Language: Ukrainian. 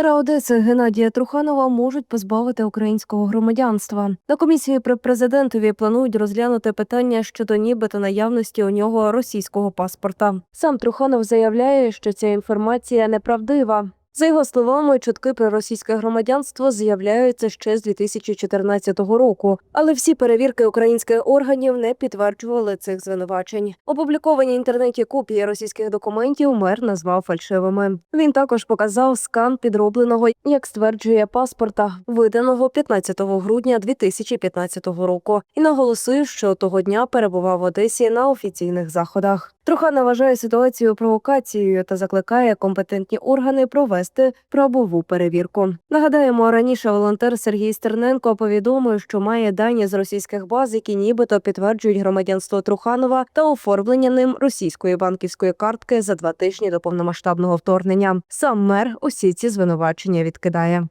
Мера Одеси Геннадія Труханова можуть позбавити українського громадянства. На комісії при президентові планують розглянути питання щодо нібито наявності у нього російського паспорта. Сам Труханов заявляє, що ця інформація неправдива. За його словами, чутки про російське громадянство з'являються ще з 2014 року, але всі перевірки українських органів не підтверджували цих звинувачень. Опубліковані в інтернеті копії російських документів мер назвав фальшивими. Він також показав скан підробленого, як стверджує паспорта, виданого 15 грудня 2015 року, і наголосив, що того дня перебував в Одесі на офіційних заходах. Трухана вважає ситуацію провокацією та закликає компетентні органи провести правову перевірку. Нагадаємо, раніше волонтер Сергій Стерненко повідомив, що має дані з російських баз, які нібито підтверджують громадянство Труханова та оформлення ним російської банківської картки за два тижні до повномасштабного вторгнення. Сам мер усі ці звинувачення відкидає.